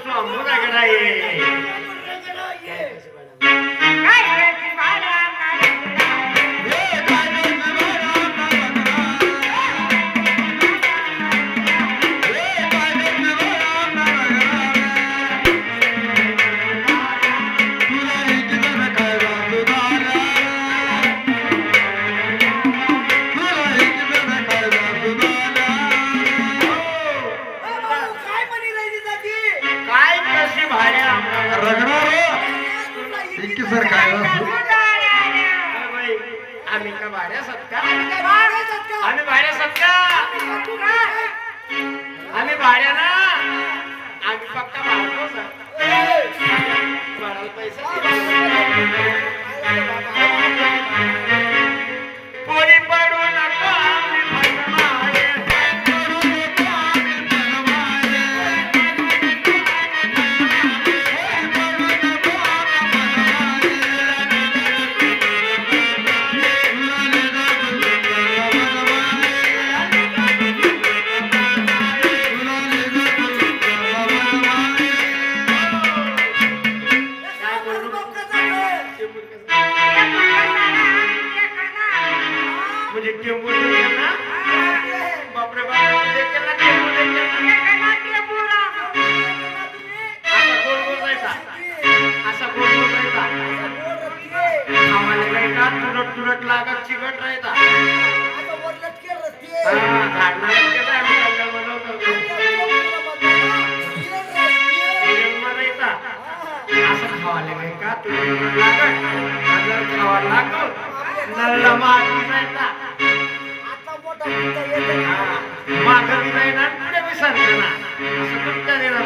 છો મુરાગડાએ भाड्या सत्का आम्ही भाड्या सत्का आम्ही भाड्या ना आम्ही फक्त भाडतो सर. भाडाला पैसा टेंबू ना बापरे बाप। टेंबू असा गोल गोल जायचा असा गोल गोल जायचा आम्हाला का तुरट तुरट लागत चिकट राहायचा झाडणार केलं आम्ही बनवतो राहायचा असं खावाले का तुरट लागत। खावा जायचा माघारी नाही ना पुढे बी ना. असं तुमच्या दिला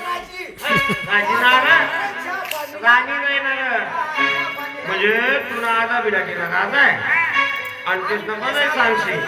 राजी ना राणी नाही ना. म्हणजे तुला आजा बिलाटी ना राजा आहे. आणि नको नाही सांगशील.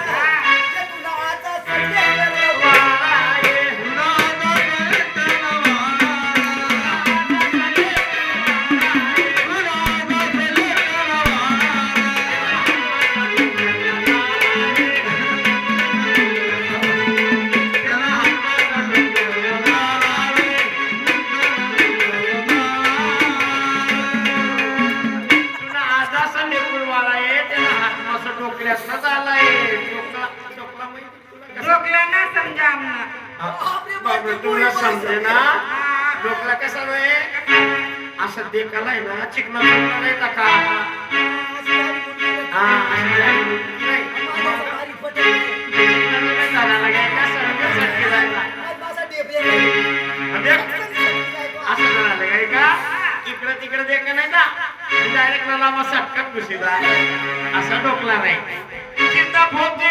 मस्त डोकल्यातच आलाय डोकला डोकला माहिती तुला? कसा? बाबा तुला समजे ना? डोकला कसा असं देखाला आहे ना चिकना नाही का हा असं का? इकडं तिकडं देख नाही का? डायरेक्ट मला मग सटकन घुसीला असा डोकला नाही. चिंता भोवती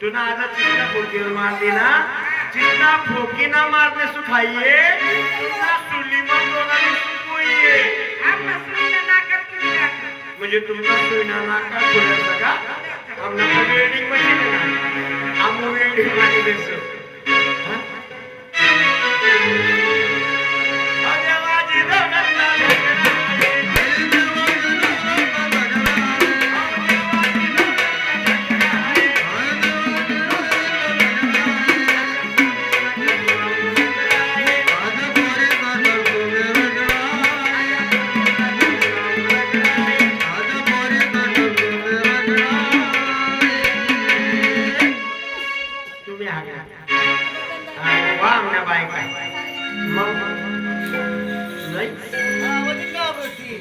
तूने आजा चित्ता फुकीवर मारली ना चित्ता फुकी ना मारने सुखाइए ना सुली मग दोघांनी सुकवूये म्हणजे तुमचा सुईना नाका खुल्याचा का आमना वेल्डिंग मशीन आहे ना आम्ही वेल्डिंग मध्ये देसो